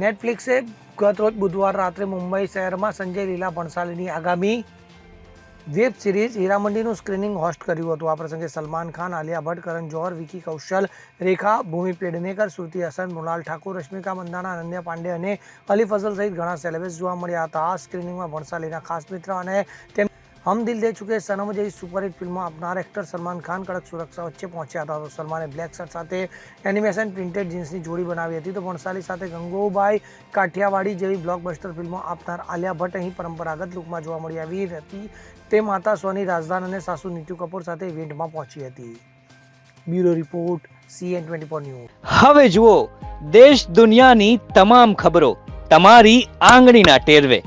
નેટફ્લિક્સે ગતરોજ બુધવાર રાત્રે મુંબઈ શહેરમાં સંજય લીલા ભણસાલીની આગામી વેબ સિરીઝ હીરામંડીનું સ્ક્રીનિંગ હોસ્ટ કર્યું હતું. આ પ્રસંગે સલમાન ખાન, આલિયા ભટ્ટ, કરણ જોહર, વિકી કૌશલ, રેખા, ભૂમિ પેડનેકર, શ્રુતિ હસન, મૃણાલ ઠાકુર, રશ્મિકા મંદાના, અનન્યા પાંડે અને અલી ફઝલ સહિત ઘણા સેલેબ્સ જોવા મળ્યા હતા. આ સ્ક્રીનિંગમાં ભણસાલીના ખાસ મિત્ર અને હમ દિલ દે ચુકે સનમ જેવી સુપરહિટ ફિલ્મો આપનાર એક્ટર સલમાન ખાન કડક સુરક્ષા વચ્ચે પહોંચ્યા હતા તો સલમાને બ્લેક શર્ટ સાથે એનિમેશન પ્રિન્ટેડ જીન્સની જોડી બનાવી હતી તો ભણસાલી સાથે ગંગોબાઈ કાઠિયાવાડી જેવી બ્લોકબસ્ટર ફિલ્મો આપનાર આલિયા ભટ્ટ અહીં પરંપરાગત લુકમાં જોવા મળી આવી હતી તે માતા સોની રાજદાન અને સાસુ નીતુ કપૂર સાથે ઇવેન્ટમાં પહોંચી હતી bureau report CN twenty four news હવે જુઓ દેશ દુનિયાની તમામ ખબરો તમારી આંગળીના ટેરવે